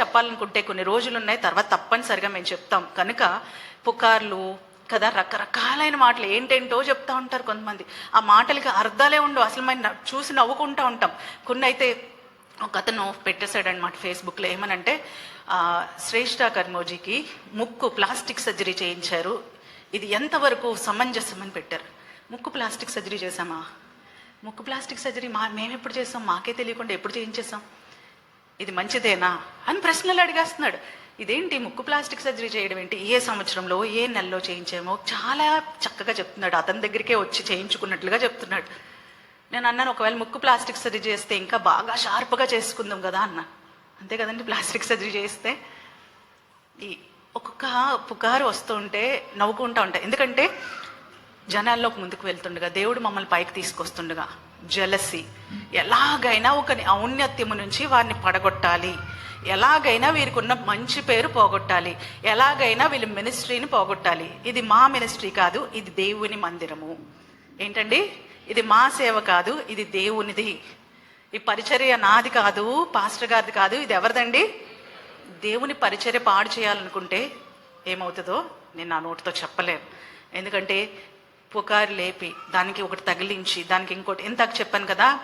చెప్పాలనుకుంటే కొన్ని రోజులు ఉన్నాయి తర్వాత తప్పనిసరిగా మేము చెప్తాం. కనుక పుకార్లు కదా రకరకాలైన మాటలు ఏంటేంటో చెప్తా ఉంటారు కొంతమంది. ఆ మాటలకి అర్థాలే ఉండవు అసలు మనం న- చూసి నవ్వుకుంటా ఉంటాం. కొన్ని అయితే ఒక అతను పెట్టేశాడు అనమాట ఫేస్బుక్లో ఏమనంటే శ్రేష్ఠ కర్మోజీకి ముక్కు ప్లాస్టిక్ సర్జరీ చేయించారు. ఇది ఎంతవరకు సమంజసం అని పెట్టారు. ముక్కు ప్లాస్టిక్ సర్జరీ చేశామా? ముక్కు ప్లాస్టిక్ సర్జరీ మా మేము ఎప్పుడు చేసాం మాకే తెలియకుండా ఎప్పుడు చేయించేసాం ఇది మంచిదేనా అని ప్రశ్నలు అడిగేస్తున్నాడు. ఇదేంటి ముక్కు ప్లాస్టిక్ సర్జరీ చేయడం ఏంటి? ఏ సంవత్సరంలో ఏ నెలలో చేయించామో? చాలా చక్కగా చెప్తున్నాడు. అతని దగ్గరికే వచ్చి చేయించుకున్నట్లుగా చెప్తున్నాడు. నేను అన్నాను ఒకవేళ ముక్కు ప్లాస్టిక్ సర్జరీ చేస్తే ఇంకా బాగా షార్ప్గా చేసుకుందాం కదా అన్నా. అంతే కదండి ప్లాస్టిక్ సర్జరీ చేస్తే? ఈ ఒక్కొక్క పుకారు వస్తుంటే నవ్వుకుంటూ ఉంటాయి. ఎందుకంటే జనాల్లోకి ముందుకు వెళ్తుండగా దేవుడు మమ్మల్ని పైకి తీసుకొస్తుండగా జలసి. ఎలాగైనా ఒక ఔన్నత్యము నుంచి వారిని పడగొట్టాలి. ఎలాగైనా వీరికి ఉన్న మంచి పేరు పోగొట్టాలి. ఎలాగైనా వీళ్ళ మినిస్ట్రీని పోగొట్టాలి. ఇది మా మినిస్ట్రీ కాదు ఇది దేవుని మందిరము. ఏంటండి? ఇది మా సేవ కాదు ఇది దేవునిది. ఈ పరిచర్య నాది కాదు పాస్టర్ గారిది కాదు ఇది ఎవరిదండి? దేవుని పరిచర్య పాడు చేయాలనుకుంటే ఏమవుతుందో నేను నా నోటితో చెప్పలేను. ఎందుకంటే పుకారు లేపి దానికి ఒకటి తగిలించి దానికి ఇంకోటి ఇంతకు చెప్పాను కదా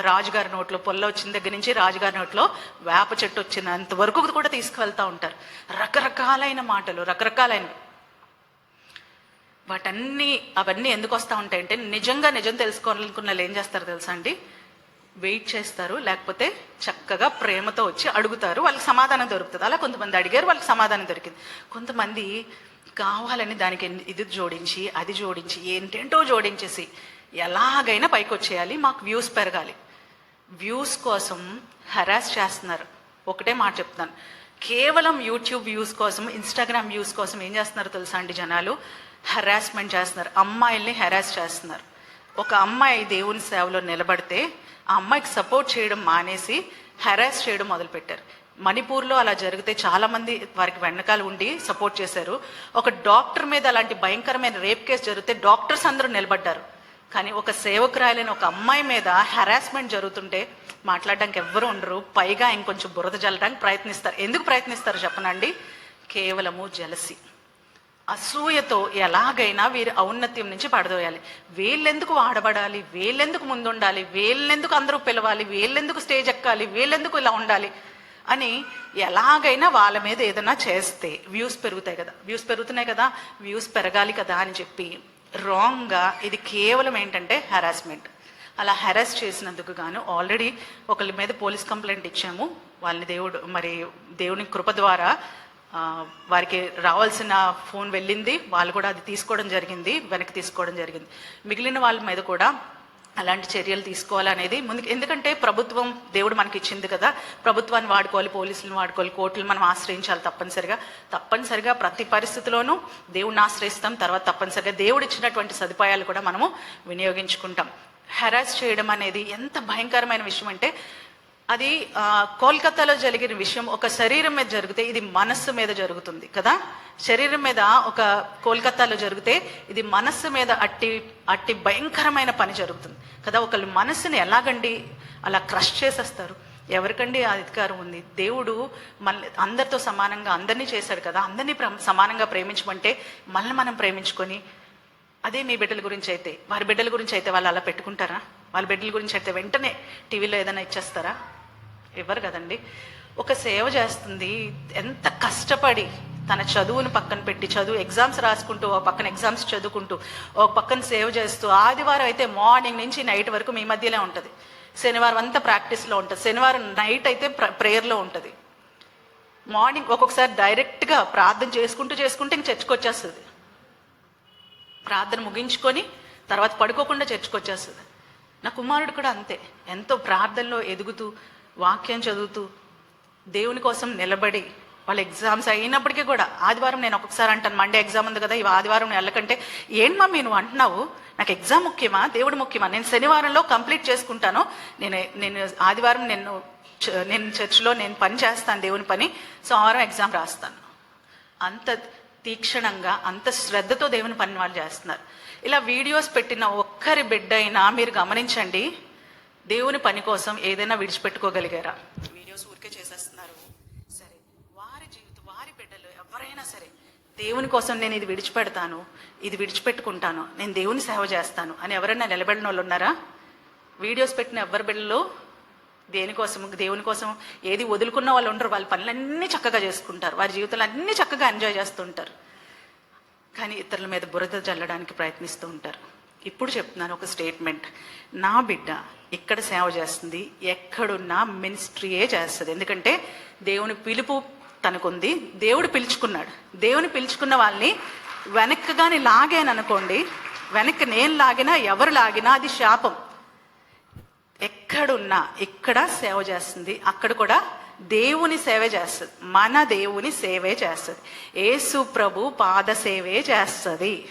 రాజుగారి నోట్లో పొల్ల వచ్చిన దగ్గర నుంచి రాజుగారి నోట్లో వేప చెట్టు వచ్చినంత వరకు కూడా తీసుకువెళ్తూ ఉంటారు. రకరకాలైన మాటలు రకరకాలైన వాటన్నీ అవన్నీ ఎందుకు వస్తూ ఉంటాయంటే నిజంగా నిజం తెలుసుకోవాలనుకున్న వాళ్ళు ఏం చేస్తారు తెలుసా అండి? వెయిట్ చేస్తారు లేకపోతే చక్కగా ప్రేమతో వచ్చి అడుగుతారు. వాళ్ళకి సమాధానం దొరుకుతుంది. అలా కొంతమంది అడిగారు వాళ్ళకి సమాధానం దొరికింది. కొంతమంది కావాలని దానికి ఇది జోడించి అది జోడించి ఏంటేంటో జోడించేసి ఎలాగైనా పైకి వచ్చేయాలి మాకు వ్యూస్ పెరగాలి. వ్యూస్ కోసం హెరాస్ చేస్తున్నారు. ఒకటే మాట చెప్తాను కేవలం యూట్యూబ్ వ్యూస్ కోసం ఇన్స్టాగ్రామ్ వ్యూస్ కోసం ఏం చేస్తున్నారు తెలుసా అండి జనాలు? హరాస్మెంట్ చేస్తున్నారు. అమ్మాయిల్ని హెరాస్ చేస్తున్నారు. ఒక అమ్మాయి దేవుని సేవలో నిలబడితే ఆ అమ్మాయికి సపోర్ట్ చేయడం మానేసి హెరాస్ చేయడం మొదలుపెట్టారు. మణిపూర్లో అలా జరిగితే చాలామంది వారికి వెనకాల ఉండి సపోర్ట్ చేశారు. ఒక డాక్టర్ మీద అలాంటి భయంకరమైన రేప్ కేసు జరిగితే డాక్టర్స్ అందరూ నిలబడ్డారు. కానీ ఒక సేవకురాలైన ఒక అమ్మాయి మీద హెరాస్మెంట్ జరుగుతుంటే మాట్లాడడానికి ఎవ్వరు ఉండరు. పైగా ఇంకొంచెం బురద జల్లడానికి ప్రయత్నిస్తారు. ఎందుకు ప్రయత్నిస్తారు చెప్పనండి? కేవలము జలసి. అసూయతో ఎలాగైనా వీరి ఔన్నత్యం నుంచి పడదోయాలి. వీళ్ళెందుకు వాడబడాలి వీళ్ళెందుకు ముందుండాలి? వీళ్ళెందుకు అందరూ పిలవాలి? వీళ్ళెందుకు స్టేజ్ ఎక్కాలి? వీళ్ళెందుకు ఇలా ఉండాలి? అని ఎలాగైనా వాళ్ళ మీద ఏదైనా చేస్తే వ్యూస్ పెరుగుతాయి కదా. వ్యూస్ పెరుగుతున్నాయి కదా వ్యూస్ పెరగాలి కదా అని చెప్పి రాంగ్గా ఇది కేవలం ఏంటంటే హెరాస్మెంట్ అలా హెరాస్ చేసినందుకు గాను ఆల్రెడీ ఒకళ్ళ మీద పోలీస్ కంప్లైంట్ ఇచ్చాము. వాళ్ళని దేవుడు మరి దేవుని కృప ద్వారా వారికి రావాల్సిన ఫోన్ వెళ్ళింది. వాళ్ళు కూడా అది తీసుకోవడం జరిగింది వెనక్కి తీసుకోవడం జరిగింది. మిగిలిన వాళ్ళ మీద కూడా అలాంటి చర్యలు తీసుకోవాలనేది ముందు ఎందుకంటే ప్రభుత్వం దేవుడు మనకి ఇచ్చింది కదా ప్రభుత్వాన్ని వాడుకోవాలి పోలీసులను వాడుకోవాలి కోర్టులు మనం ఆశ్రయించాలి తప్పనిసరిగా. తప్పనిసరిగా ప్రతి పరిస్థితిలోనూ దేవుడిని ఆశ్రయిస్తాం తర్వాత తప్పనిసరిగా దేవుడు ఇచ్చినటువంటి సదుపాయాలు కూడా మనము వినియోగించుకుంటాం. హెరాస్ చేయడం అనేది ఎంత భయంకరమైన విషయం అంటే అది కోల్కతాలో జరిగిన విషయం ఒక శరీరం మీద జరిగితే ఇది మనస్సు మీద జరుగుతుంది కదా? శరీరం మీద ఒక కోల్కతాలో జరిగితే ఇది మనస్సు మీద అట్టి అట్టి భయంకరమైన పని జరుగుతుంది కదా? ఒకళ్ళు మనస్సుని ఎలాగండి అలా క్రష్ చేసేస్తారు? ఎవరికండి అధికారం ఉంది? దేవుడు మళ్ళీ అందరితో సమానంగా అందరినీ చేశాడు కదా? అందరినీ సమానంగా ప్రేమించమంటే మళ్ళీ మనం ప్రేమించుకొని అదే మీ బిడ్డల గురించి అయితే వారి బిడ్డల గురించి అయితే వాళ్ళు అలా పెట్టుకుంటారా? వాళ్ళ బిడ్డల గురించి అయితే వెంటనే టీవీలో ఏదైనా ఇచ్చేస్తారా? ఇవ్వరు కదండి. ఒక సేవ చేస్తుంది ఎంత కష్టపడి తన చదువును పక్కన పెట్టి చదువు ఎగ్జామ్స్ రాసుకుంటూ ఒక పక్కన ఎగ్జామ్స్ చదువుకుంటూ ఒక పక్కన సేవ చేస్తూ ఆదివారం అయితే మార్నింగ్ నుంచి నైట్ వరకు మీ మధ్యలో ఉంటుంది. శనివారం అంతా ప్రాక్టీస్లో ఉంటుంది. శనివారం నైట్ అయితే ప్రేయర్లో ఉంటుంది. మార్నింగ్ ఒక్కొక్కసారి డైరెక్ట్గా ప్రార్థన చేసుకుంటూ చేసుకుంటే ఇంక చర్చకు వచ్చేస్తుంది. ప్రార్థన ముగించుకొని తర్వాత పడుకోకుండా చర్చకొచ్చేస్తుంది నా కుమారుడు కూడా అంతే. ఎంతో ప్రార్థనలో ఎదుగుతూ వాక్యం చదువుతూ దేవుని కోసం నిలబడి వాళ్ళ ఎగ్జామ్స్ అయినప్పటికీ కూడా ఆదివారం నేను ఒక్కొక్కసారి అంటాను మండే ఎగ్జామ్ ఉంది కదా ఇవి ఆదివారం వెళ్ళకంటే ఏంటమ్మా మమ్మీ నువ్వు అంటున్నావు? నాకు ఎగ్జామ్ ముఖ్యమా? దేవుడు ముఖ్యమా? నేను శనివారంలో కంప్లీట్ చేసుకుంటాను. నేను నేను ఆదివారం నేను చ- నేను చర్చిలో నేను పని చేస్తాను దేవుని పని. సోమవారం ఎగ్జామ్ రాస్తాను. అంత తీక్షణంగా అంత శ్రద్ధతో దేవుని పని వాళ్ళు చేస్తున్నారు. ఇలా వీడియోస్ పెట్టిన ఒక్కరి బిడ్డ అయినా మీరు గమనించండి దేవుని పని కోసం ఏదైనా విడిచిపెట్టుకోగలిగారా? వీడియోస్ ఊరికే చేసేస్తున్నారు. సరే వారి జీవితం వారి బిడ్డలు ఎవరైనా సరే దేవుని కోసం నేను ఇది విడిచిపెడతాను ఇది విడిచిపెట్టుకుంటాను నేను దేవుని సేవ చేస్తాను అని ఎవరైనా నిలబడిన వాళ్ళు ఉన్నారా? వీడియోస్ పెట్టిన ఎవరి బిడ్డలు దేనికోసం దేవుని కోసం ఏది వదులుకున్న వాళ్ళు ఉండరు వాళ్ళ పనులన్నీ చక్కగా చేసుకుంటారు వారి జీవితంలో అన్నీ చక్కగా ఎంజాయ్ చేస్తుంటారు. కానీ ఇతరుల మీద బురద చల్లడానికి ప్రయత్నిస్తూ ఉంటారు. ఇప్పుడు చెప్తున్నాను ఒక స్టేట్మెంట్ నా బిడ్డ ఇక్కడ సేవ చేస్తుంది ఎక్కడున్నా మినిస్ట్రీయే చేస్తుంది. ఎందుకంటే దేవుని పిలుపు తనకుంది దేవుడు పిలుచుకున్నాడు. దేవుని పిలుచుకున్న వాళ్ళని వెనక్కి కానీ లాగాననుకోండి వెనక్కి నేను లాగినా ఎవరు లాగినా అది శాపం. ఎక్కడున్నా ఇక్కడ సేవ చేస్తుంది అక్కడ కూడా దేవుని సేవ చేస్తుంది. మన దేవుని సేవే చేస్తుంది. ఏసు ప్రభు పాద సేవే చేస్తుంది.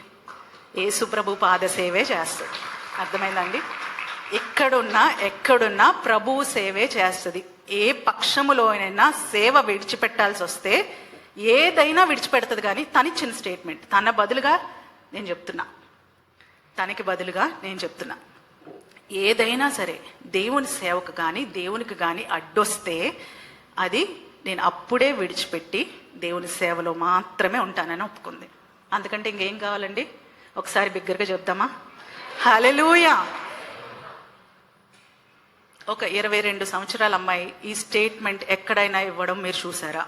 యేసుప్రభు పాదసేవే పాద సేవే చేస్తుంది. అర్థమైందండి? ఇక్కడున్నా ఎక్కడున్నా ప్రభువు సేవే చేస్తుంది. ఏ పక్షములోనైనా సేవ విడిచిపెట్టాల్సి వస్తే ఏదైనా విడిచిపెడుతుంది కానీ తనిచ్చిన స్టేట్మెంట్. తన బదులుగా నేను చెప్తున్నా. తనకి బదులుగా నేను చెప్తున్నా. ఏదైనా సరే దేవుని సేవకు కానీ దేవునికి కానీ అడ్డొస్తే అది నేను అప్పుడే విడిచిపెట్టి దేవుని సేవలో మాత్రమే ఉంటానని ఒప్పుకుంది. అందుకంటే ఇంకేం కావాలండి? ఒకసారి బిగ్గరగా చెప్దామా హలెలూయా ఒక ఇరవై రెండు సంవత్సరాల అమ్మాయి ఈ స్టేట్మెంట్ ఎక్కడైనా ఇవ్వడం మీరు చూసారా?